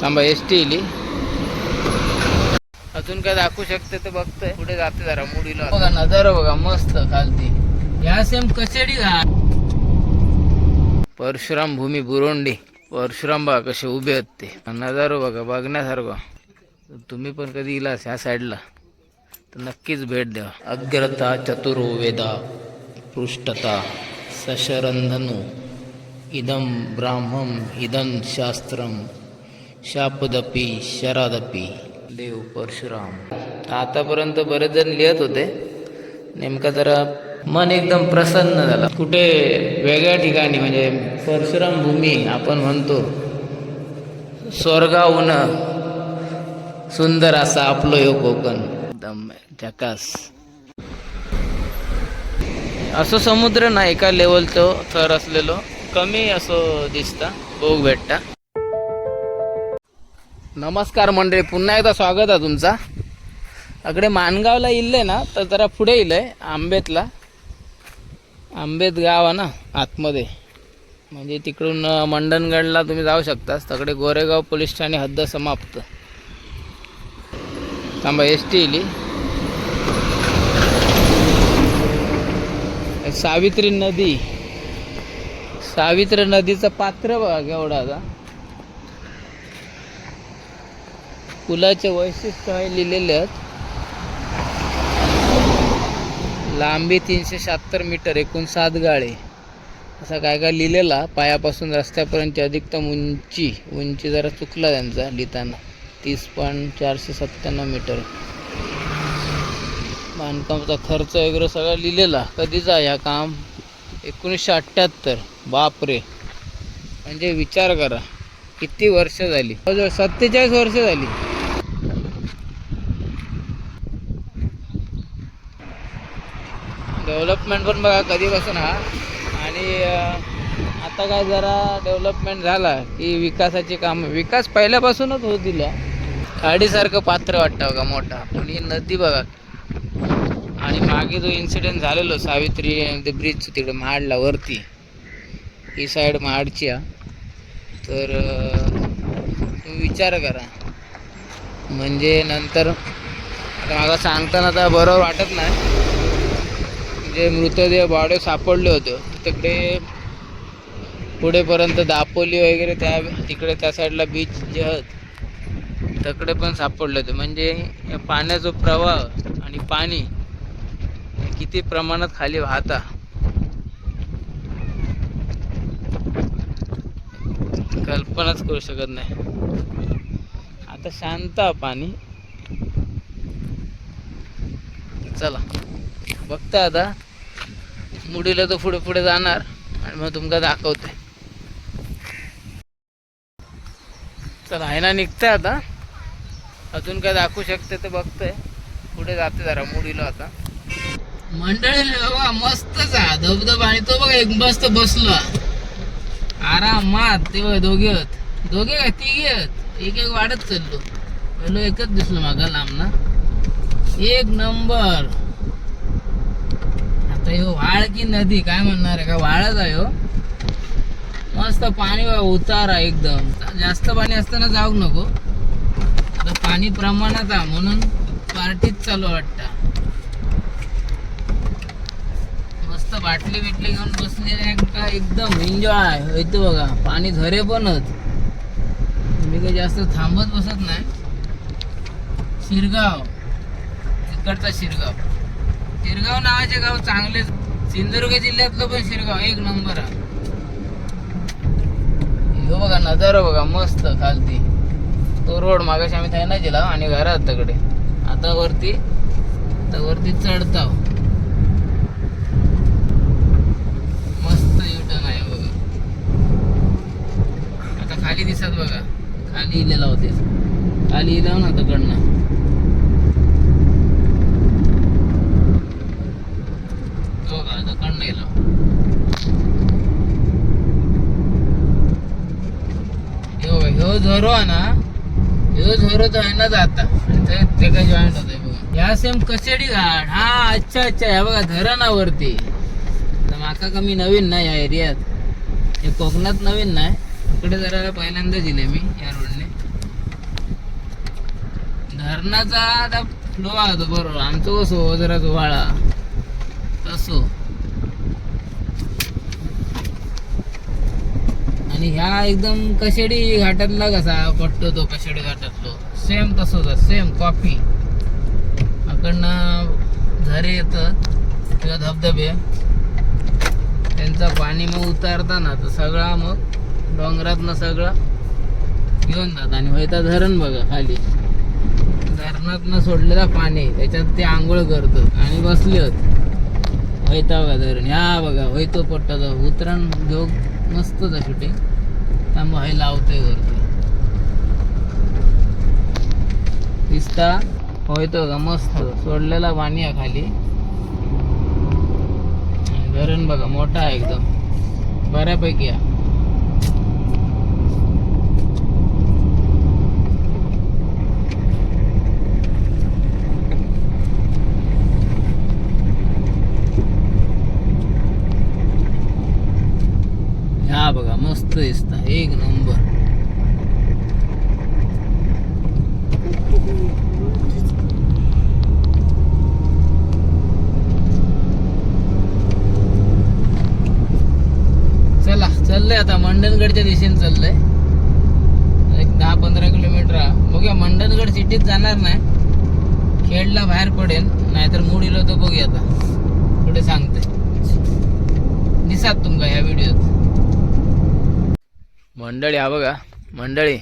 थांबा S T इली अजून काय दाखवू शकते तर बघतोय पुढे जाते जरा मुडीला बघा नजारा बघा मस्त खालती या सेम कचेडी घाट परशुराम भूमी बुरोंडी परशुराम बघा कसे उभे आहेत ते नजारो बघा बघण्यासारखं तुम्ही पण कधी इलास ह्या साईडला तर नक्कीच भेट द्या अग्रता चतुरो वेदा पृष्ठता सशरंधनु इदं ब्राह्मम इदं शास्त्रम शापदपी शरादपी. देव परशुराम. आतापर्यंत बरेच जण लिहत होते. नेमका जरा मन एकदम प्रसन्न झालं. कुठे वेगळ्या ठिकाणी म्हणजे परशुराम भूमी आपण म्हणतो स्वर्गाहून सुंदर असा आपलं यो कोकण. एकदम झकास. असं समुद्र ना एका लेवलचं थर असलेलो. कमी असं दिसता. बघ भेटता. नमस्कार मंडळी पुन्हा एकदा स्वागत आहे तुमचा. अकडे मानगावला इल्ले ना तर जरा पुढे इलंय आंबेतला. आंबेत गाव आहे ना आतमध्ये. म्हणजे तिकडून मंडणगडला तुम्ही जाऊ शकतास. तकडे गोरेगाव पोलीस ठाणे हद्द समाप्त. थांबा एस टी इली. सावित्री नदी. सावित्री नदीचं पात्र बघा एवढा आता. पुलाचे वैशिष्ट्य आहे लिहिलेले आहेत लांबी तीनशे शहात्तर मीटर एकूण सात गाळे. असा काय काय लिहिलेला? पायापासून रस्त्यापर्यंतची अधिकतम उंची उंची जरा चुकला त्यांचा लिहिताना. तीस पॉईंट चारशे सत्त्याण्णव मीटर. बांधकामाचा खर्च वगैरे सगळा लिहिलेला. कधीचा ह्या काम? एकोणीसशे अठ्ठ्याहत्तर. बापरे! म्हणजे विचार करा. किती वर्ष झाली? सत्तेचाळीस वर्ष झाली. डेव्हलपमेंट पण बघा कधीपासून हा. आणि आता काय जरा डेव्हलपमेंट झाला की विकासाची कामं विकास पहिल्यापासूनच होत दिल्या. खाडीसारखं पात्र वाटतं बघा मोठा. पण ही नदी बघा. आणि मागे जो इन्सिडेंट झालेलो सावित्री ते ब्रिज तिकडे महाडला वरती. ही साईड महाडची आहे तर तुम्ही विचार करा. म्हणजे नंतर आता सांगताना तर बरोबर वाटत नाही. जे मृतदेह बॉडी सापडले होते तिकडे पुढेपर्यंत दापोली वगैरे त्या तिकडे त्या साईडला बीच जे आहेत तिकडे पण सापडले होते. म्हणजे या पाण्याचा प्रवाह आणि पाणी किती प्रमाणात खाली वाहता. कल्पनाच करू शकत नाही. आता शांत पाणी. चला. बघता आता. मुडीला तो पुढे पुढे जाणार आणि मग तुमका दाखवते. चला हायना निघतंय आता. अजून काय दाखवू शकते ते बघतोय. पुढे जाते जरा मुडीला आता. मंडळी मस्तच आहे धबधब आणि तो बघा एक मस्त बसलो. आरामात ते बघा दोघे आहेत. दोघे काय? तिघे आहेत. एक एक वाढत चाललो. पहिलो एकच दिसलो मागा लांब ना. एक नंबर. आता ह्यो वाळ की नदी काय म्हणणार आहे? का वाळच आहे हो. मस्त पाणी बघा उतारा एकदम. जास्त पाणी असताना जाऊ नको. आता पाणी प्रमाणात आहे म्हणून पार्टीच चालू वाटतं. मस्त बाटली बिटली घेऊन बसले का एकदम एन्जॉय हो, इथं बघा पाणी झरे पणच मी काही जास्त थांबत बसत नाही. शिरगाव इकडचा शिरगाव. शिरगाव नावाचे गाव चांगले सिंधुदुर्ग जिल्ह्यातलं पण शिरगाव एक नंबर आहे. बघा नजारा बघा मस्त खालती. तो रोड मागाशी आम्ही थायना गेला आणि घरात तकडे. आता वरती आता वरती चढता मस्त युटर्न आहे बघा. आता खाली दिसत बघा. खाली इलेला होते. खाली इलाव ना तिकडनं तो बघा तिकडनं इलाव ह्यो ह्यो झरो आहे ना ह्यो झरो आहे ना जाता. ते काय जॉईंट होतंय बघा. या सेम कसेडी घाट हा अच्छा अच्छा. ह्या बघा धरणावरती. तर माका कमी नवीन नाही या एरियात. हे कोकणात नवीन नाही. इकडे जरा पहिल्यांदा दिले मी या रोडने धरणाचा आता फ्लो आहे बरोबर. आमचं कसो हो, जरा जोवाळा तसो. आणि ह्या एकदम कशेडी घाटातला कसा पट्टो तो कशेडी घाटातलो. सेम तसंच सेम कॉफी अकडनं झरे येतात किंवा धबधबे. त्यांचा पाणी मग उतारताना तर सगळा मग डोंगरातनं सगळा घेऊन जात आणि वैता धरण बघा खाली. धरणातनं सोडलेला पाणी त्याच्यात ते आंघोळ करतात आणि बसले होते वैता बघा धरण. ह्या बघा वैतो पट्टाचा उतरण जोग मस्तच आहे शूटिंग त्यामुळे हे लावतोय वरती. पिस्ता? होयतो का मस्त. सोडलेला पाणी आहे खाली. धरण बघा मोठा आहे एकदम. बऱ्यापैकी आहे. बघा मस्त दिसत एक नंबर. चला चाललंय आता. मंडणगडच्या दिशेने चाललंय. एक दहा पंधरा किलोमीटर आहे. बघूया मंडणगड सिटीत जाणार नाही. खेडला बाहेर पडेल. नाहीतर मूड इलो तर बघूया आता. पुढे सांगते. दिसात तुमका ह्या व्हिडिओत मंडळी हा बघा मंडळी.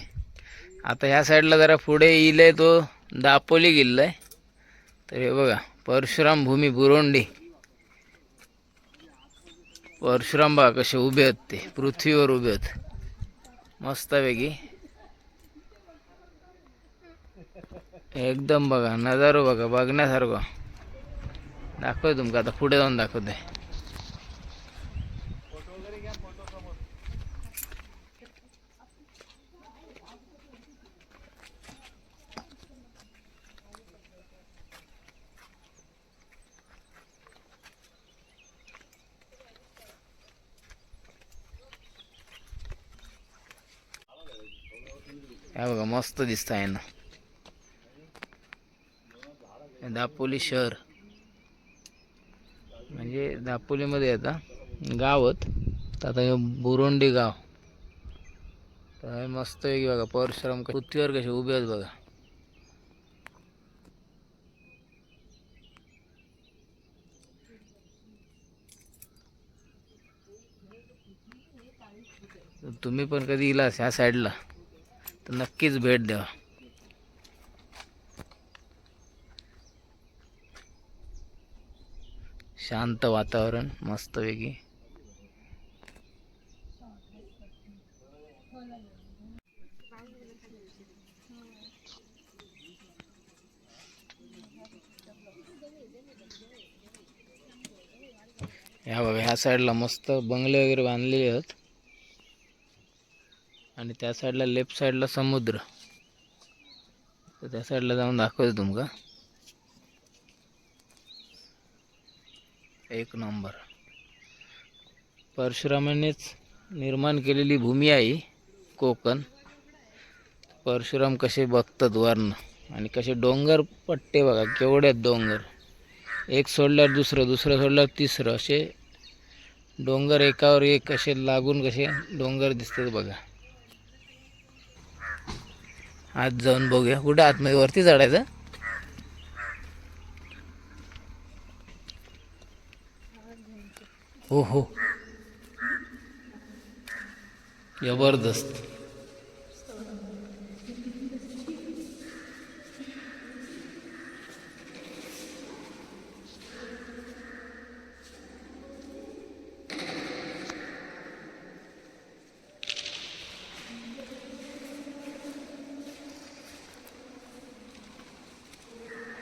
आता ह्या साईडला जरा पुढे येईल तो दापोली गेलाय तर हे बघा परशुराम भूमी बुरोंडी. परशुराम बा कसे उभे आहेत ते पृथ्वीवर उभे आहेत. मस्तपैकी. एकदम बघा नजारो बघा बघण्यासारखं. दाखवतो तुमका आता पुढे जाऊन दाखवते काय बघा मस्त दिसत आहे ना. दापोली शहर. म्हणजे दापोलीमध्ये आता गावत तर आता हे बुरोंडी गाव. तर हे मस्त की बघा परश्रम पृथ्वीवर कसे उभे आहेत बघा. तुम्ही पण कधी इलास ह्या साईडला तर नक्कीच भेट द्या शांत वातावरण मस्तपैकी ह्या बघा ह्या साईडला मस्त बंगले वगैरे बांधलेले आहेत. आणि त्या साईडला लेफ्ट साईडला समुद्र. तर त्या साईडला जाऊन दाखवतो तुमका. एक नंबर. परशुरामानेच निर्माण केलेली भूमी आहे कोकण. परशुराम कसे बघतात वर्ण आणि कसे डोंगर पट्टे बघा केवढे आहेत डोंगर. एक सोडल्यावर दुसरं दुसरं सोडल्यावर तिसरं. असे डोंगर एकावर एक कसे लागून कसे डोंगर दिसतात बघा. आत जाऊन बघूया. कुठे आतमध्ये वरती चढायचं? हो हो. जबरदस्त.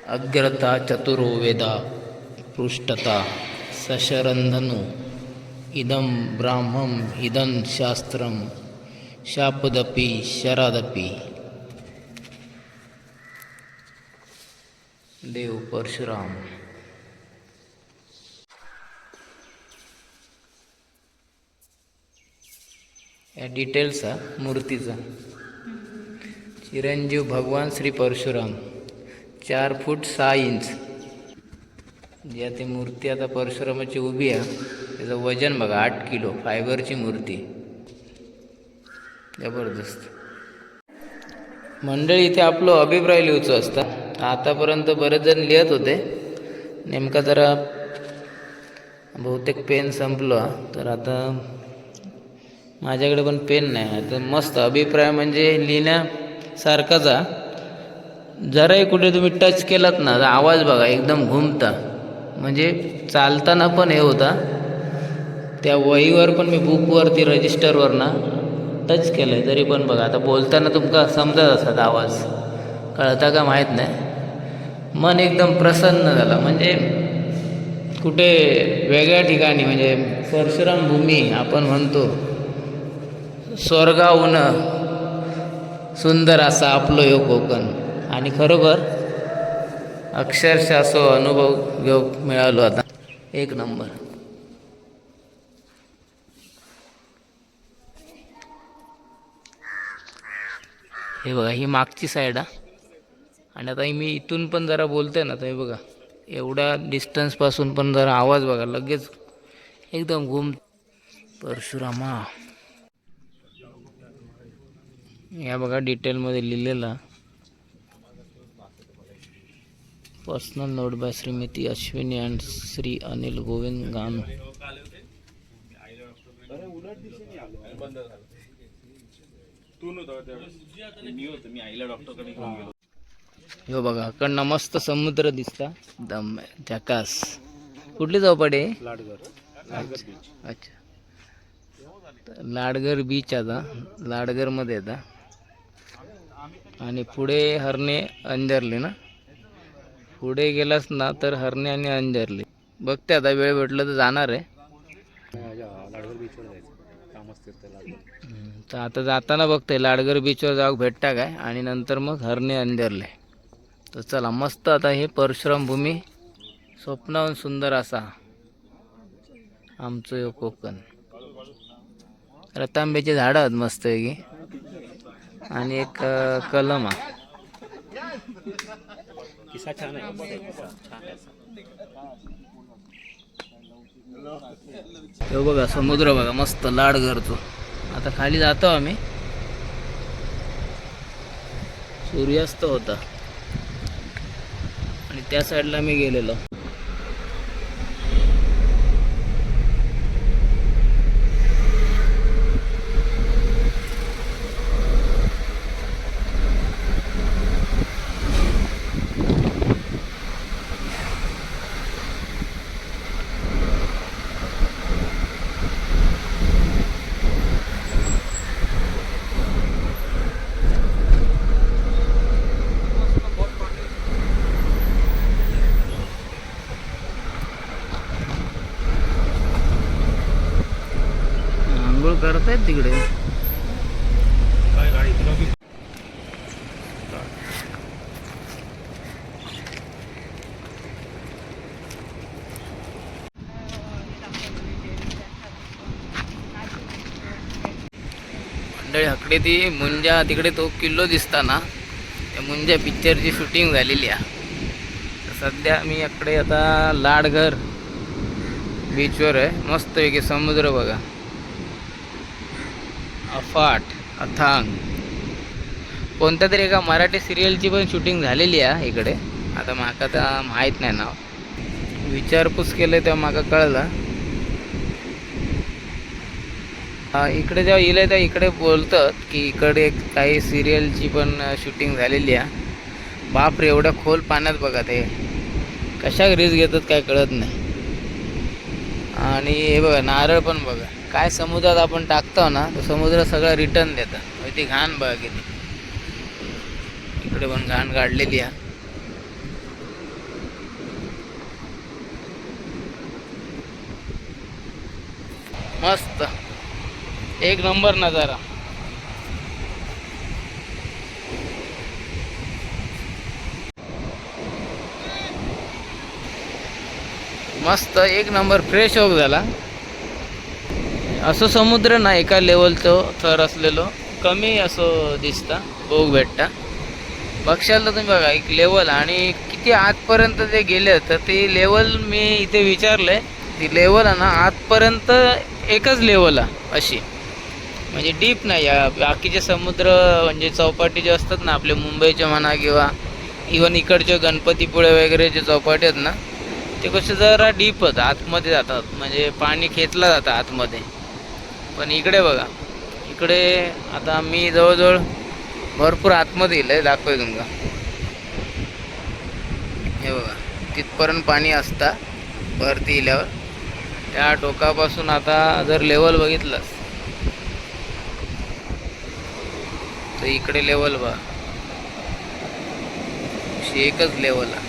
अग्रता चतुरो वेदा पृष्ठता सशरंधनु इदं ब्राह्मम इदं शास्त्रम शापदपि शरादपि। देव परशुराम। या डिटेल्स हा मूर्तीचा. चिरंजीव भगवान श्री परशुराम. चार फूट सहा इंच. जी आता मूर्ती आता परशुरामाची उभी आहे. त्याचं वजन बघा आठ किलो. फायबरची मूर्ती. जबरदस्त. मंडळी इथे आपलं अभिप्राय लिहूचं असतं. आतापर्यंत बरेच जण लिहित होते. नेमका जरा बहुतेक पेन संपलं. तर आता माझ्याकडे पण पेन नाही. तर मस्त अभिप्राय म्हणजे लिहिण्यासारखाच आहे. जराही कुठे तुम्ही टच केलात ना तर आवाज बघा एकदम घुमता. म्हणजे चालताना पण हे होता. त्या वहीवर पण मी बुकवरती रजिस्टरवर ना टच केलं आहे तरी पण बघा. आता बोलताना तुमका समजत असतात आवाज. कळता का माहीत नाही. मन एकदम प्रसन्न झालं. म्हणजे कुठे वेगळ्या ठिकाणी म्हणजे परशुराम भूमी आपण म्हणतो स्वर्गाहून सुंदर असा आपलं यो कोकण. आणि खरोखर अक्षरशः असो अनुभव घेऊ मिळालो आता. एक नंबर. हे बघा ही मागची साईड आहे आणि आता मी इथून पण जरा बोलतोय ना तर हे बघा एवढ्या डिस्टन्सपासून पण जरा आवाज बघा लगेच एकदम घुम. परशुरामा. या बघा डिटेलमध्ये लिहिलेला. Personal note by Shrimati Ashwini and Shri Anil Govind Ganu. हो बघा कडनं मस्त समुद्र दिसता. दम झकास. कुठली चौपाटी आहे अच्छा लाडगर बीच आता. लाडगरमध्ये आता. आणि पुढे हरणे अंजरले ना? पुढे गेलास ना तर हरणे आणि अंजरले. बघते आता वेळ भेटलं तर जाणार आहे. तर आता जाताना बघते लाडगर बीचवर जाऊ भेटता काय? आणि नंतर मग हरणे अंजरले. तर चला मस्त आता हे परशुराम भूमी स्वप्नाहून सुंदर असा. आमचं कोकण. रतांब्याची झाडं आहेत मस्त की आणि एक कलम आहे. हे बघा समुद्र बघा मस्त लाड करतो आता खाली जातो आम्ही सूर्यास्त होता आणि त्या साईडला मी गेलेलो आंघोळ आहेत तिकडे. मंडळी हकडे ती मुंजा तिकडे तो किल्लो दिसता ना त्या मुंजा पिक्चरची शूटिंग झालेली आहे. सध्या मी इकडे आता लाडघर बीचवर आहे. मस्तपैकी समुद्र बघा. अफाट अथांग. कोणत्या तरी एका मराठी सिरियलची पण शूटिंग झालेली आहे इकडे. आता माका तर माहीत नाही नाव. विचारपूस केलं तेव्हा माका कळलं. हा, इकडे जेव्हा येईल तेव्हा इकडे बोलतात की इकडे काही सिरियलची पण शूटिंग झालेली आहे. बाप रे एवढ्या खोल पाण्यात बघा ते. कशा रिस्क घेतात काय कळत नाही. आणि हे बघा नारळ पण बघा. काय समुद्रात आपण टाकतो ना तर समुद्र सगळं रिटर्न देतं. म्हणजे ती घाण बघा किती. इकडे पण घाण काढलेली आहे. मस्त. एक नंबर नजारा. मस्त एक नंबर फ्रेश होक झाला. असं समुद्र ना एका लेवलचं थर असलेलो. कमी असं दिसता बघ भेटता. बघशाल तर तुम्ही बघा एक लेवल आणि किती आतपर्यंत ते गेले तर ते लेवल मी इथे विचारलं आहे ती लेवल आहे ना आतपर्यंत एकच लेवल आहे अशी. म्हणजे डीप नाही या बाकीचे समुद्र म्हणजे चौपाटी जे असतात ना आपले मुंबईचे म्हणा किंवा इवन इकडचे गणपतीपुळे वगैरे जे चौपाटी आहेत ना ते कसे जरा डीपच आतमध्ये जातात. म्हणजे पाणी खेचलं जातं आतमध्ये. पण इकडे बघा. इकडे आता मी जवळजवळ भरपूर आतमध्ये येईल दाखवतो तुमका हे बघा तिथपर्यंत पाणी असता वरती इल्यावर त्या टोकापासून आता जर लेवल बघितलंस तर इकडे लेवल बघा. एकच लेवल आहे.